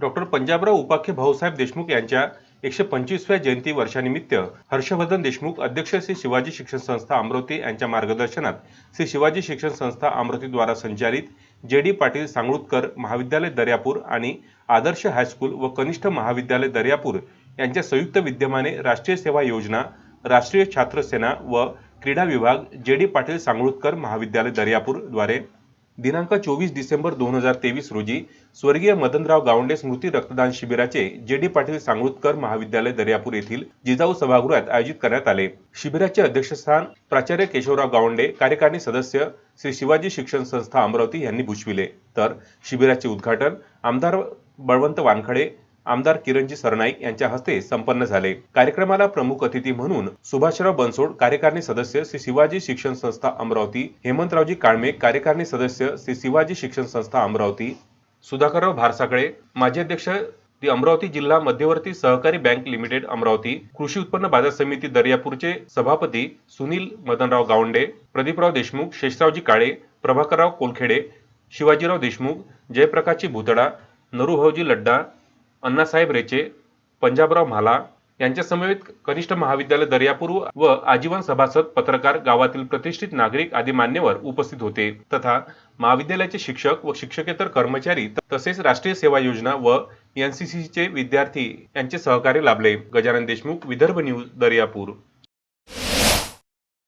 Doctor Panjabrao उपाख्य भाऊसाहेब देशमुख यांच्या एकशे पंचवीसव्या जयंती वर्षानिमित्त हर्षवर्धन देशमुख अध्यक्ष श्री शिवाजी शिक्षण संस्था अमरावती यांच्या मार्गदर्शनात श्री शिवाजी शिक्षण संस्था अमरावतीद्वारा संचालित जे डी पाटील सांगळुतकर महाविद्यालय दर्यापूर आणि आदर्श हायस्कूल व कनिष्ठ महाविद्यालय दर्यापूर यांच्या संयुक्त विद्यमाने राष्ट्रीय सेवा योजना राष्ट्रीय छात्र सेना व क्रीडा विभाग जे डी पाटील सांगळुतकर महाविद्यालय दर्यापूरद्वारे दिनांक चोवीस डिसेंबर दोन हजार तेवीस रोजी स्वर्गीय मदनराव गावंडे स्मृती रक्तदान शिबिराचे जे डी पाटील सांगळुतकर महाविद्यालय दर्यापूर येथील जिजाऊ सभागृहात आयोजित करण्यात आले. शिबिराचे अध्यक्षस्थान प्राचार्य केशवराव गावंडे कार्यकारिणी सदस्य श्री शिवाजी शिक्षण संस्था अमरावती यांनी भूषविले. तर शिबिराचे उद्घाटन आमदार बळवंत वानखडे आमदार किरणजी सरनाईक यांच्या हस्ते संपन्न झाले. कार्यक्रमाला प्रमुख अतिथी म्हणून सुभाषराव बनसोड कार्यकारिणी सदस्य श्री शिवाजी शिक्षण संस्था अमरावती हेमंतरावजी काळमे कार्यकारिणी सदस्य श्री शिवाजी शिक्षण संस्था अमरावती सुधाकरराव भारसाकळे माजी अध्यक्ष ती अमरावती जिल्हा मध्यवर्ती सहकारी बँक लिमिटेड अमरावती कृषी उत्पन्न बाजार समिती दर्यापूरचे सभापती सुनील मदनराव गावंडे प्रदीपराव देशमुख शेषरावजी काळे प्रभाकरराव कोलखेडे शिवाजीराव देशमुख जयप्रकाशजी भुतडा नरूभाऊजी लड्डा अण्णासाहेब रेचे पंजाबराव म्हाला यांच्या समवेत कनिष्ठ महाविद्यालय दर्यापूर व आजीवन सभासद पत्रकार गावातील प्रतिष्ठित नागरिक आदी मान्यवर उपस्थित होते. तथा महाविद्यालयाचे शिक्षक व शिक्षकेतर कर्मचारी तसेच राष्ट्रीय सेवा योजना व एनसीसीचे विद्यार्थी यांचे सहकार्य लाभले. गजानन देशमुख विदर्भ न्यूज दर्यापूर.